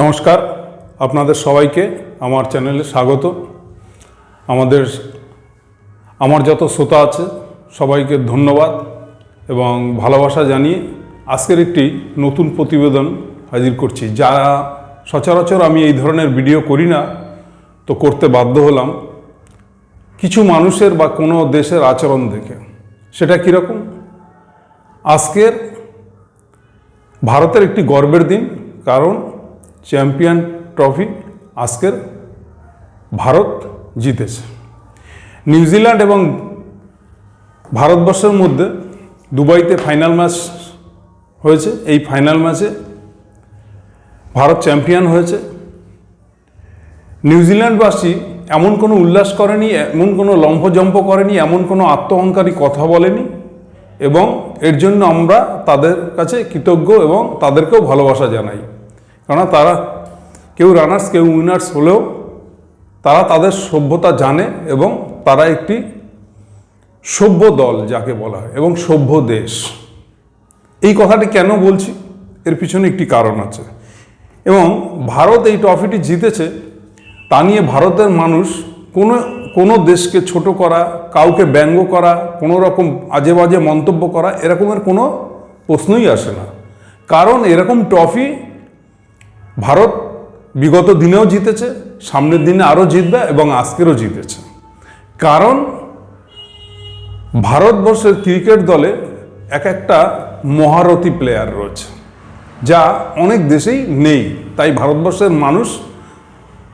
নমস্কার, আপনাদের সবাইকে আমার চ্যানেলে স্বাগত। আমাদের, আমার যত শ্রোতা আছে, সবাইকে ধন্যবাদ এবং ভালোবাসা জানিয়ে আজকের একটি নতুন প্রতিবেদন হাজির করছি। যা সচরাচর আমি এই ধরনের ভিডিও করি না, তো করতে বাধ্য হলাম কিছু মানুষের বা কোনো দেশের আচরণ দেখে। সেটা কীরকম? আজকের ভারতের একটি গর্বের দিন, কারণ চ্যাম্পিয়ন ট্রফি আজকের ভারত জিতেছে। নিউজিল্যান্ড এবং ভারতবর্ষের মধ্যে দুবাইতে ফাইনাল ম্যাচ হয়েছে। এই ফাইনাল ম্যাচে ভারত চ্যাম্পিয়ন হয়েছে। নিউজিল্যান্ডবাসী এমন কোনো উল্লাস করেনি, এমন কোনো লম্ফজম্প করেনি, এমন কোনো আত্মহংকারী কথা বলেনি এবং এর জন্য আমরা তাদের কাছে কৃতজ্ঞ এবং তাদেরকেও ভালোবাসা জানাই। কেননা তারা কেউ রানার্স কেউ উইনার্স হলেও তারা তাদের সভ্যতা জানে এবং তারা একটি সভ্য দল যাকে বলা হয় এবং সভ্য দেশ। এই কথাটি কেন বলছি? এর পিছনে একটি কারণ আছে। এবং ভারত এই ট্রফিটি জিতেছে, তা নিয়ে ভারতের মানুষ কোনো কোনো দেশকে ছোট করা, কাউকে ব্যঙ্গ করা, কোনো রকম আজে বাজে মন্তব্য করা, এরকমের কোনো প্রশ্নই আসে না। কারণ এরকম ট্রফি ভারত বিগত দিনেও জিতেছে, সামনের দিনে আরও জিতবে এবং আজকেরও জিতেছে। কারণ ভারতবর্ষের ক্রিকেট দলে এক একটা মহারথী প্লেয়ার রয়েছে, যা অনেক দেশেই নেই। তাই ভারতবর্ষের মানুষ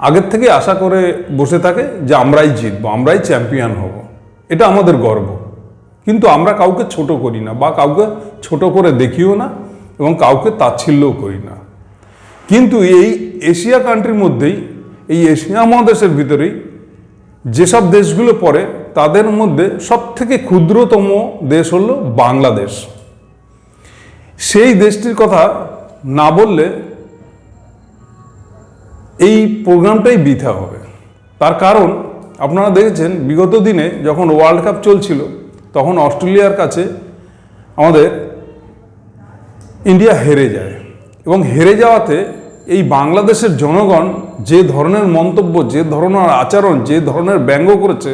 আগের থেকে আশা করে বসে থাকে যে আমরাই জিতবো, আমরাই চ্যাম্পিয়ন হব। এটা আমাদের গর্ব। কিন্তু আমরা কাউকে ছোট করি না বা কাউকে ছোট করে দেখিও না এবং কাউকে তাচ্ছিল্যও করি না। কিন্তু এই এশিয়া কান্ট্রির মধ্যেই, এই এশিয়া মহাদেশের ভিতরেই যেসব দেশগুলো পড়ে, তাদের মধ্যে সবথেকে ক্ষুদ্রতম দেশ হলো বাংলাদেশ। সেই দেশটির কথা না বললে এই প্রোগ্রামটাই বৃথা হবে। তার কারণ, আপনারা দেখেছেন, বিগত দিনে যখন ওয়ার্ল্ড কাপ চলছিল, তখন অস্ট্রেলিয়ার কাছে আমাদের ইন্ডিয়া হেরে যায়। এবং হেরে যাওয়াতে এই বাংলাদেশের জনগণ যে ধরনের মন্তব্য, যে ধরনের আচরণ, যে ধরনের ব্যঙ্গ করেছে,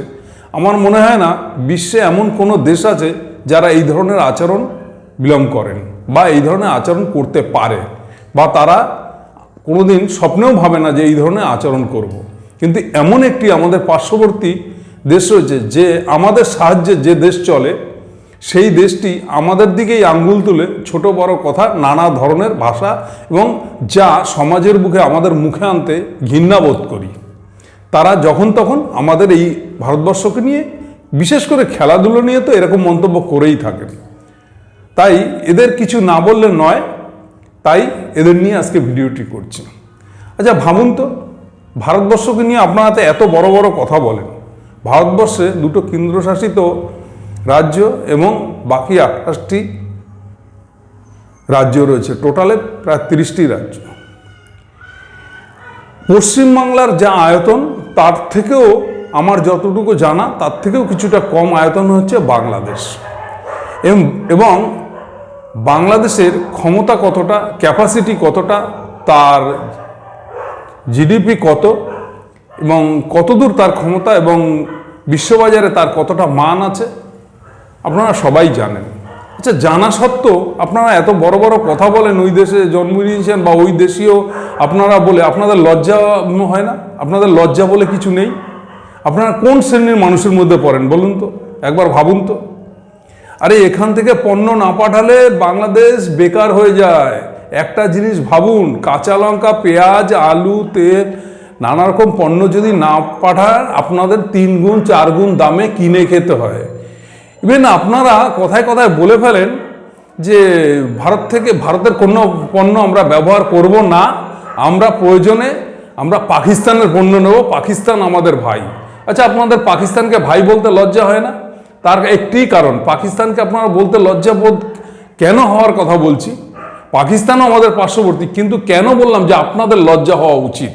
আমার মনে হয় না বিশ্বে এমন কোনো দেশ আছে যারা এই ধরনের আচরণ বিলম্ব করেন বা এই ধরনের আচরণ করতে পারে বা তারা কোনোদিন স্বপ্নেও ভাবে না যে এই ধরনের আচরণ করব। কিন্তু এমন একটি আমাদের পার্শ্ববর্তী দেশ রয়েছে যে আমাদের সাহায্যে যে দেশ চলে সেই দেশটি আমাদের দিকেই আঙ্গুল তুলে ছোট বড় কথা নানা ধরনের ভাষা এবং যা সমাজের মুখে আমাদের মুখে আনতে ঘৃণাবোধ করি। তারা যখন তখন আমাদের এই ভারতবর্ষকে নিয়ে, বিশেষ করে খেলাধুলো নিয়ে তো এরকম মন্তব্য করেই থাকেন। তাই এদের কিছু না বললে নয়, তাই এদের নিয়ে আজকে ভিডিওটি করছি। আচ্ছা ভাবুন তো, ভারতবর্ষকে নিয়ে আপনারা এত বড় বড় কথা বলেন। ভারতবর্ষে দুটো কেন্দ্রশাসিত রাজ্য এবং বাকি আঠাশটি রাজ্য রয়েছে। টোটালে প্রায় তিরিশটি রাজ্য। পশ্চিমবাংলার যা আয়তন, তার থেকেও আমার যতটুকু জানা, তার থেকেও কিছুটা কম আয়তন হচ্ছে বাংলাদেশ। এবং বাংলাদেশের ক্ষমতা কতটা ক্যাপাসিটি কতটা, তার জিডিপি কত, এবং কতদূর তার ক্ষমতা, এবং বিশ্ববাজারে তার কতটা মান আছে আপনারা সবাই জানেন। আচ্ছা জানা সত্ত্বেও আপনারা এত বড় বড় কথা বলেন, ওই দেশে জন্ম নিয়েছেন বা ওই দেশীয় আপনারা বলে, আপনাদের লজ্জা হয় না? আপনাদের লজ্জা বলে কিছু নেই? আপনারা কোন শ্রেণির মানুষের মধ্যে পড়েন, বলুন তো? একবার ভাবুন তো। আরে, এখান থেকে পণ্য না পাঠালে বাংলাদেশ বেকার হয়ে যায়। একটা জিনিস ভাবুন, কাঁচা লঙ্কা, পেঁয়াজ, আলু, তেল নানা রকম পণ্য যদি না পাঠান, আপনাদের তিন গুণ চার গুণ দামে কিনে খেতে হয়। ইভেন আপনারা কথায় কথায় বলে ফেলেন যে ভারত থেকে ভারতের কোনো পণ্য আমরা ব্যবহার করব না, আমরা প্রয়োজনে আমরা পাকিস্তানের পণ্য নেব, পাকিস্তান আমাদের ভাই। আচ্ছা আপনাদের পাকিস্তানকে ভাই বলতে লজ্জা হয় না? তার একটি কারণ, পাকিস্তানকে আপনারা বলতে লজ্জা বোধ কেন হওয়ার কথা বলছি? পাকিস্তানও আমাদের পার্শ্ববর্তী, কিন্তু কেন বললাম যে আপনাদের লজ্জা হওয়া উচিত?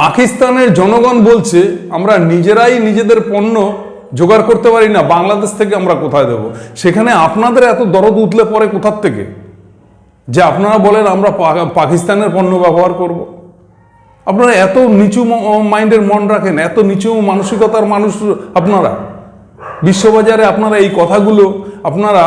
পাকিস্তানের জনগণ বলছে, আমরা নিজেরাই নিজেদের পণ্য জোগাড় করতে পারি না, বাংলাদেশ থেকে আমরা কোথায় দেব? সেখানে আপনাদের এত দরদ উতলে পড়ে কোথার থেকে? যে আপনারা বলেন আমরা পাকিস্তানের পণ্য ব্যবহার করব। আপনারা এত নিচু মাইন্ডের মন রাখেন, এত নিচু মানসিকতার মানুষ আপনারা। বিশ্ববাজারে আপনারা এই কথাগুলো আপনারা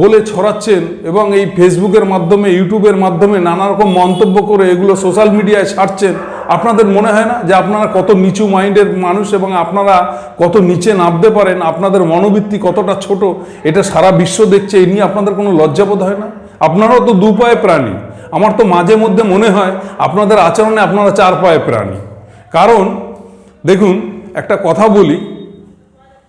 বলে ছড়াচ্ছেন এবং এই ফেসবুকের মাধ্যমে ইউটিউবের মাধ্যমে নানা রকম মন্তব্য করে এগুলো সোশ্যাল মিডিয়ায় ছাড়ছেন। আপনাদের মনে হয় না যে আপনারা কত নিচু মাইন্ডের মানুষ এবং আপনারা কত নিচে নামতে পারেন? আপনাদের মনোবৃত্তি কতটা ছোট? এটা সারা বিশ্ব দেখছে এই নিয়ে আপনাদের কোনো লজ্জাবোধ হয় না? আপনারাও তো দু পায়ে প্রাণী। আমার তো মাঝে মধ্যে মনে হয় আপনাদের আচরণে আপনারা চার পায়ে প্রাণী। কারণ, দেখুন, একটা কথা বলি,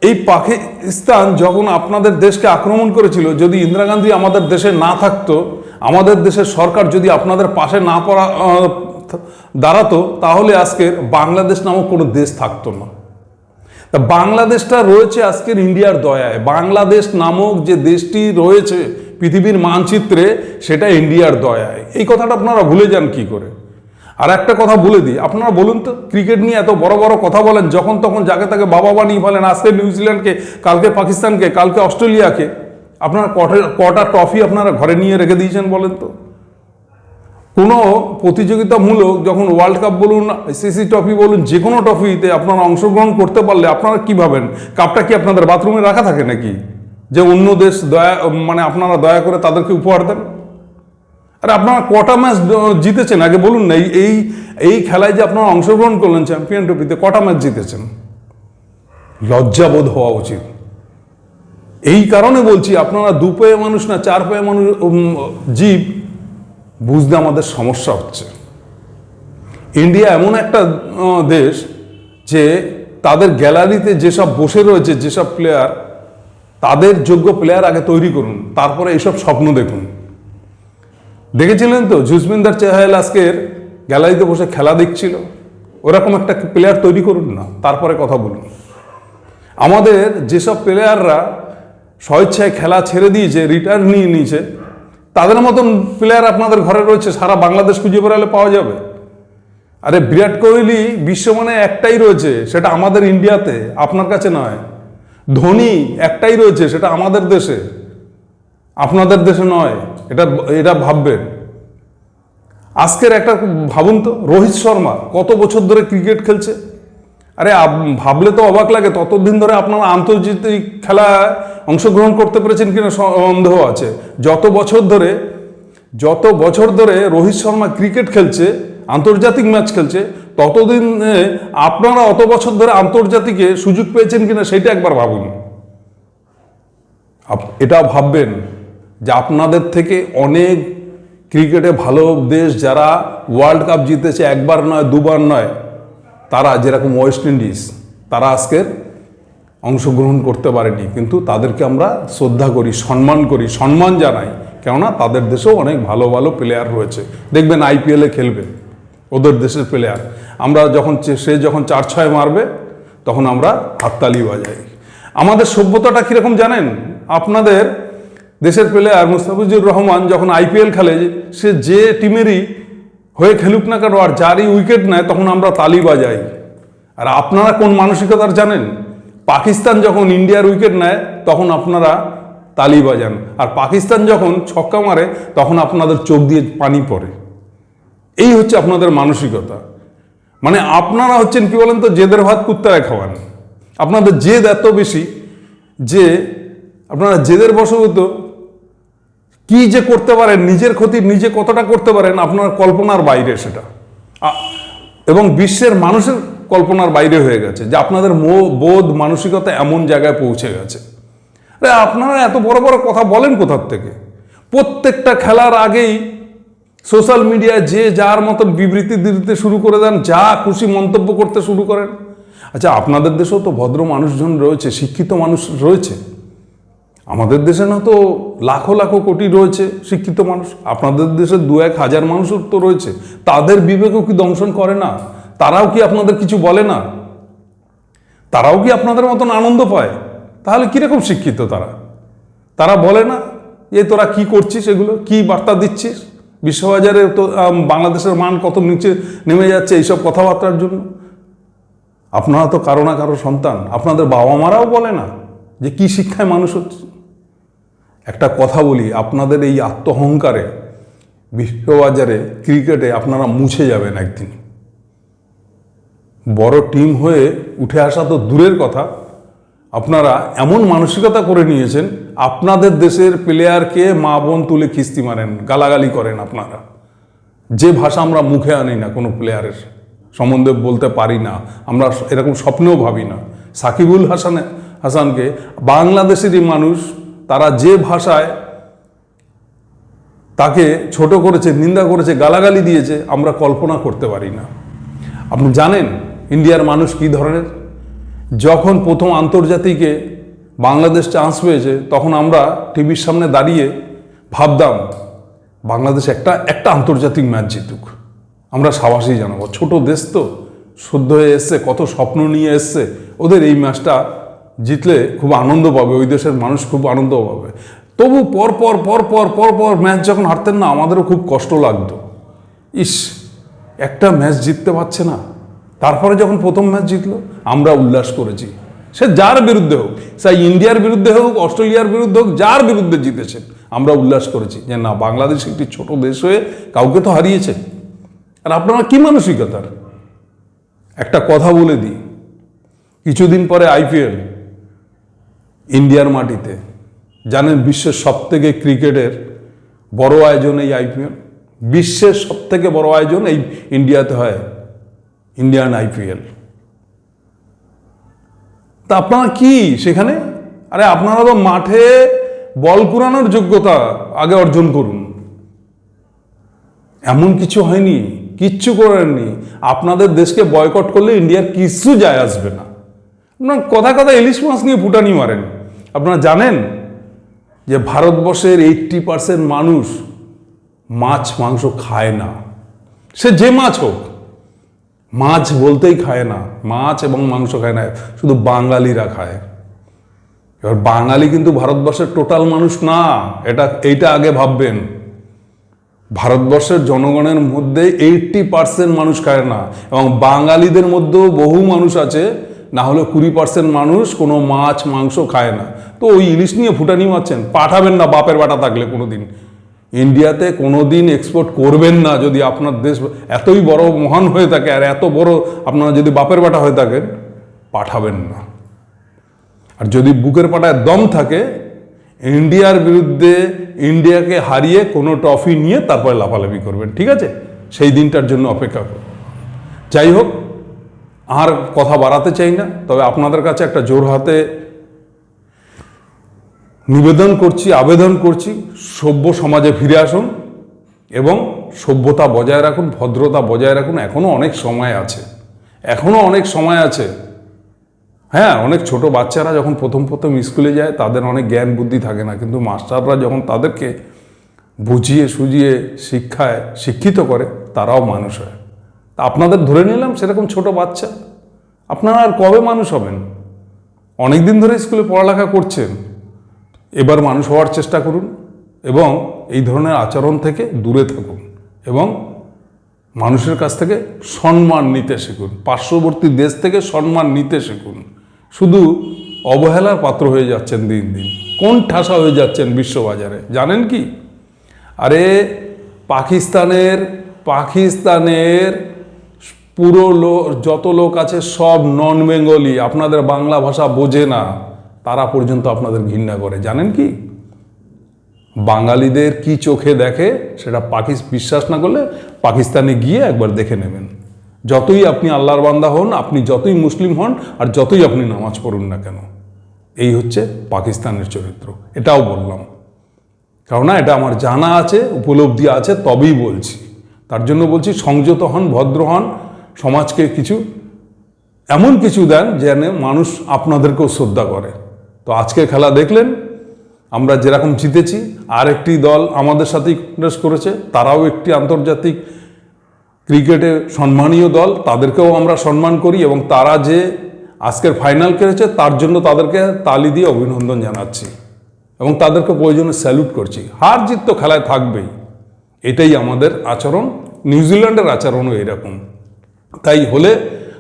এই পাকিস্তান যখন আপনাদের দেশকে আক্রমণ করেছিল, যদি ইন্দিরা গান্ধী আমাদের দেশে না থাকতো, আমাদের দেশের সরকার যদি আপনাদের পাশে না পড়া দাঁড়াতো, তাহলে আজকের বাংলাদেশ নামক কোনো দেশ থাকতো না। তা বাংলাদেশটা রয়েছে আজকের ইন্ডিয়ার দয়ায়। বাংলাদেশ নামক যে দেশটি রয়েছে পৃথিবীর মানচিত্রে, সেটা ইন্ডিয়ার দয়ায়। এই কথাটা আপনারা ভুলে যান কি করে? আর একটা কথা বলে দিই, আপনারা বলুন তো, ক্রিকেট নিয়ে এত বড় বড় কথা বলেন, যখন তখন যাকে তাকে বাবা বানিয়ে ফেলেন, আজকে নিউজিল্যান্ডকে, কালকে পাকিস্তানকে, কালকে অস্ট্রেলিয়াকে, আপনারা কটা কটা ট্রফি আপনারা ঘরে নিয়ে রেখে দিয়েছেন বলেন তো? কোনো প্রতিযোগিতামূলক যখন ওয়ার্ল্ড কাপ বলুন সিসি ট্রফি বলুন যে কোনো ট্রফিতে আপনারা অংশগ্রহণ করতে পারলে আপনারা কি ভাবেন? কাপটা কি আপনাদের বাথরুমে রাখা থাকে নাকি? যে অন্য দেশ দয়া মানে আপনারা দয়া করে তাদেরকে উপহার দেন? আরে আপনারা কটা ম্যাচ জিতেছেন? আগে বলুন না, এই এই খেলায় যে আপনারা অংশগ্রহণ করলেন চ্যাম্পিয়ন ট্রফিতে কটা ম্যাচ জিতেছেন? লজ্জাবোধ হওয়া উচিত। এই কারণে বলছি, আপনারা দু পায়ে মানুষ না, চার পায়ে মানুষ জীব বুঝতে আমাদের সমস্যা হচ্ছে। ইন্ডিয়া এমন একটা দেশ যে তাদের গ্যালারিতে যেসব বসে রয়েছে, যেসব প্লেয়ার তাদের যোগ্য প্লেয়ার আগে তৈরি করুন, তারপরে এইসব স্বপ্ন দেখুন। দেখেছিলেন তো জুসমিন্দার চেহাল আজকের গ্যালারিতে বসে খেলা দেখছিল। ওরকম একটা প্লেয়ার তৈরি করুন না, তারপরে কথা বলুন। আমাদের যেসব প্লেয়াররা স্বেচ্ছায় খেলা ছেড়ে দিয়েছে রিটায়ার নিয়ে নিয়েছে তাদের মতন প্লেয়ার আপনাদের ঘরে রয়েছে, সারা বাংলাদেশ খুঁজে বেড়ালে পাওয়া যাবে। আরে বিরাট কোহলি বিশ্বমানে একটাই রয়েছে, সেটা আমাদের ইন্ডিয়াতে, আপনার কাছে নয়। ধোনি একটাই রয়েছে, সেটা আমাদের দেশে। আপনাদের দেশে নয়, এটা এটা ভাববেন। আজকের একটা, ভাবুন তো, রোহিত শর্মা কত বছর ধরে ক্রিকেট খেলছে? আরে ভাবলে তো অবাক লাগে, ততদিন ধরে আপনারা আন্তর্জাতিক খেলায় অংশগ্রহণ করতে পেরেছেন কিনা সন্দেহ আছে। যত বছর ধরে, যত বছর ধরে রোহিত শর্মা ক্রিকেট খেলছে, আন্তর্জাতিক ম্যাচ খেলছে, ততদিন আপনারা অত বছর ধরে আন্তর্জাতিকে সুযোগ পেয়েছেন কিনা সেটা একবার ভাবুন। এটা ভাববেন যে আপনাদের থেকে অনেক ক্রিকেটে ভালো দেশ যারা ওয়ার্ল্ড কাপ জিতেছে, একবার নয়, দুবার নয় তারা যেরকম ওয়েস্ট ইন্ডিজ তারা আজকের অংশগ্রহণ করতে পারেনি। কিন্তু তাদেরকে আমরা শ্রদ্ধা করি, সম্মান করি, সম্মান জানাই। কেননা তাদের দেশেও অনেক ভালো ভালো প্লেয়ার রয়েছে। দেখবেন আইপিএলে খেলবে, ওদের দেশের প্লেয়ার আমরা যখন সে যখন চার ছয় মারবে, তখন আমরা হাততালি বাজাই। আমাদের সভ্যতাটা কীরকম জানেন? আপনাদের দেশের প্লেয়ার মুস্তাফিজুর রহমান যখন আইপিএল খেলে, সে যে টিমেরই হয়ে খেলুক না কেন, আর যারই উইকেট নেয় তখন আমরা তালি বাজাই। আর আপনারা কোন মানসিকতার জানেন? পাকিস্তান যখন ইন্ডিয়ার উইকেট নেয়, তখন আপনারা তালি বাজান। আর পাকিস্তান যখন ছক্কা মারে, তখন আপনাদের চোখ দিয়ে পানি পড়ে। এই হচ্ছে আপনাদের মানসিকতা। মানে আপনারা হচ্ছেন, কি বলেন তো, জেদের ভাত কুত্তায় খাওয়ান। আপনাদের জেদ এত বেশি যে, আপনারা জেদের বশবত কি যে করতে পারেন, নিজের ক্ষতি নিজে কতটা করতে পারেন, আপনার কল্পনার বাইরে সেটা। এবং বিশ্বের মানুষের কল্পনার বাইরে হয়ে গেছে যে আপনাদের মো, বোধ, মানসিকতা এমন জায়গায় পৌঁছে গেছে। আরে আপনারা এত বড় বড় কথা বলেন কোথার থেকে? প্রত্যেকটা খেলার আগেই সোশ্যাল মিডিয়ায় যে যার মতন বিবৃতি দিতে শুরু করে দেন, যা খুশি মন্তব্য করতে শুরু করেন। আচ্ছা আপনাদের দেশেও তো ভদ্র মানুষজন রয়েছে, শিক্ষিত মানুষ রয়েছে। আমাদের দেশে না তো লাখো লাখো কোটি রয়েছে শিক্ষিত মানুষ। আপনাদের দেশে দু এক হাজার মানুষও তো রয়েছে। তাদের বিবেকও কি দংশন করে না? তারাও কি আপনাদের কিছু বলে না? তারাও কি আপনাদের মতন আনন্দ পায়? তাহলে কীরকম শিক্ষিত তারা? তারা বলে না যে তোরা কি করছিস এগুলো? কি বার্তা দিচ্ছিস? বিশ্ববাজারে তো বাংলাদেশের মান কত নিচে নেমে যাচ্ছে এইসব কথাবার্তার জন্য? আপনারা তো কারও না কারও সন্তান। আপনাদের বাবা মারাও বলে না যে কি শিক্ষায় মানুষ হচ্ছে। একটা কথা বলি, আপনাদের এই আত্মহংকারে বিশ্ববাজারে, ক্রিকেটে আপনারা মুছে যাবেন একদিন। বড় টিম হয়ে উঠে আসা তো দূরের কথা। আপনারা এমন মানসিকতা করে নিয়েছেন, আপনাদের দেশের প্লেয়ারকে মা বোন তুলে খিস্তি মারেন, গালাগালি করেন আপনারা। যে ভাষা আমরা মুখে আনি না কোনো প্লেয়ারের সম্বন্ধে বলতে পারি না, আমরা এরকম স্বপ্নেও ভাবি না। সাকিবুল হাসান হাসানকে বাংলাদেশেরই মানুষ তারা যে ভাষায় তাকে ছোট করেছে, নিন্দা করেছে, গালাগালি দিয়েছে, আমরা কল্পনা করতে পারি না। আপনি জানেন ইন্ডিয়ার মানুষ কী ধরনের? যখন প্রথম আন্তর্জাতিকে বাংলাদেশ চান্স পেয়েছে, তখন আমরা টিভির সামনে দাঁড়িয়ে ভাবতাম, বাংলাদেশ একটা একটা আন্তর্জাতিক ম্যাচ জিতুক। আমরা সাবাসই জানাব। ছোট দেশ তো, শুদ্ধ হয়ে এসছে, কত স্বপ্ন নিয়ে এসছে, ওদের এই ম্যাচটা জিতলে খুব আনন্দ পাবে, ওই দেশের মানুষ খুব আনন্দ পাবে। তবু পর পর পর পর পর পর ম্যাচ যখন হারতেন না, আমাদেরও খুব কষ্ট লাগতো। ইস, একটা ম্যাচ জিততে পারছে না। তারপরে যখন প্রথম ম্যাচ জিতলো, আমরা উল্লাস করেছি। সে যার বিরুদ্ধে হোক সে ইন্ডিয়ার বিরুদ্ধে হোক, অস্ট্রেলিয়ার বিরুদ্ধে হোক, যার বিরুদ্ধে জিতেছেন আমরা উল্লাস করেছি যে না, বাংলাদেশ একটি ছোট দেশ হয়ে কাউকে তো হারিয়েছে। আর আপনারা কি মানসিকতার? একটা কথা বলে দিই। কিছুদিন পরে আইপিএল ইন্ডিয়ার মাটিতে। জানেন বিশ্বের সব থেকে ক্রিকেটের বড় আয়োজন এই আইপিএল? বিশ্বের সব থেকে বড় আয়োজন এই ইন্ডিয়াতে হয় ইন্ডিয়ান আইপিএল। তা আপনারা কি সেখানে? আরে আপনারা তো মাঠে বল কুড়ানোর যোগ্যতা আগে অর্জন করুন। এমন কিছু হয়নি, কিচ্ছু করেননি। আপনাদের দেশকে বয়কট করলে ইন্ডিয়ার কিচ্ছু যায় আসবে না। আপনার কথা কথা ইলিশ মাছ নিয়ে ফুটানি মারেন। আপনারা জানেন যে ভারতবর্ষের এইট্টি পার্সেন্ট মানুষ মাছ, মাংস খায় না। সে যে মাছ হোক, মাছ বলতেই খায় না। মাছ এবং মাংস খায় না, শুধু বাঙালিরা খায়। এবার বাঙালি কিন্তু ভারতবর্ষের টোটাল মানুষ না, এটা, এইটা আগে ভাববেন। ভারতবর্ষের জনগণের মধ্যে এইটটি পার্সেন্ট মানুষ খায় না, এবং বাঙালিদের মধ্যেও বহু মানুষ আছে না হলে কুড়ি পার্সেন্ট মানুষ কোনো মাছ, মাংস খায় না। তো ওই ইলিশ নিয়ে ফুটানি মারছেন, পাঠাবেন না বাপের বাটা থাকলে কোনো দিন ইন্ডিয়াতে কোনো দিন এক্সপোর্ট করবেন না যদি আপনার দেশ এতই বড় মহান হয়ে থাকে আর এত বড় আপনারা যদি বাপের বাটা হয়ে থাকেন, পাঠাবেন না। আর যদি বুকের পাটায় দম থাকে, ইন্ডিয়ার বিরুদ্ধে ইন্ডিয়াকে হারিয়ে কোনো ট্রফি নিয়ে তারপরে লাফালাফি করবেন, ঠিক আছে? সেই দিনটার জন্য অপেক্ষা করুন। যাই হোক আর কথা বাড়াতে চাই না, তবে আপনাদের কাছে একটা জোর হাতে নিবেদন করছি, আবেদন করছি, সভ্য সমাজে ফিরে আসুন এবং সভ্যতা বজায় রাখুন, ভদ্রতা বজায় রাখুন এখনও অনেক সময় আছে এখনও অনেক সময় আছে। হ্যাঁ অনেক ছোট বাচ্চারা যখন প্রথম প্রথম স্কুলে যায়, তাদের অনেক জ্ঞান বুদ্ধি থাকে না, কিন্তু মাস্টাররা যখন তাদেরকে বুঝিয়ে সুজিয়ে শিক্ষায় শিক্ষিত করে, তারাও মানুষ হয়। তা আপনাদের ধরে নিলাম সেরকম ছোট বাচ্চা। আপনারা আর কবে মানুষ হবেন? অনেক দিন ধরে স্কুলে পড়ালেখা করছেন। এবার মানুষ হওয়ার চেষ্টা করুন এবং এই ধরনের আচরণ থেকে দূরে থাকুন এবং মানুষের কাছ থেকে সম্মান নিতে শিখুন। পার্শ্ববর্তী দেশ থেকে সম্মান নিতে শিখুন। শুধু অবহেলার পাত্র হয়ে যাচ্ছেন দিন দিন। কোন ঠাসা হয়ে যাচ্ছেন বিশ্ববাজারে? জানেন কি? আরে, পাকিস্তানের পাকিস্তানের পুরো লোক যত লোক আছে সব নন বেঙ্গলি আপনাদের বাংলা ভাষা বোঝে না, তারা পর্যন্ত আপনাদের ঘৃণা করে। জানেন কি? বাঙালিদের কি চোখে দেখে সেটা পাকিস, বিশ্বাস না করলে পাকিস্তানে গিয়ে একবার দেখে নেবেন। যতই আপনি আল্লাহর বান্দা হন, আপনি যতই মুসলিম হন, আর যতই আপনি নামাজ পড়ুন না কেন, এই হচ্ছে পাকিস্তানের চরিত্র। এটাও বললাম। কারণ না এটা আমার জানা আছে, উপলব্ধি আছে, তবেই বলছি। তার জন্য বলছি, সংযত হন, ভদ্র হন সমাজকে কিছু, এমন কিছু দেন যেন মানুষ আপনাদেরকেও শ্রদ্ধা করে। তো আজকে খেলা দেখলেন, আমরা যেরকম জিতেছি আর একটি দল আমাদের সাথেই কন্টেস্ট করেছে, তারাও একটি আন্তর্জাতিক ক্রিকেটে সম্মানীয় দল, তাদেরকেও আমরা সম্মান করি এবং তারা যে আজকের ফাইনাল খেলেছে, তার জন্য তাদেরকে তালি দিয়ে অভিনন্দন জানাচ্ছি এবং তাদেরকে প্রয়োজনে স্যালুট করছি। হার জিত তো খেলায় থাকবেই। এটাই আমাদের আচরণ, নিউজিল্যান্ডের আচরণও এরকম। তাই হলে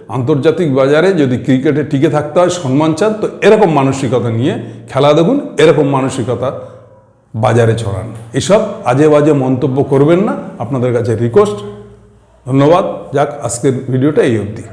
আন্তর্জাতিক বাজারে যদি ক্রিকেটে টিকে থাকতে হয়, সম্মান চান, তো এরকম মানসিকতা নিয়ে খেলা দেখুন, এরকম মানসিকতা বাজারে ছড়ান। এসব আজে বাজে মন্তব্য করবেন না। আপনাদের কাছে রিকোয়েস্ট ধন্যবাদ। যাক, আজকের ভিডিওটা এই অবধি।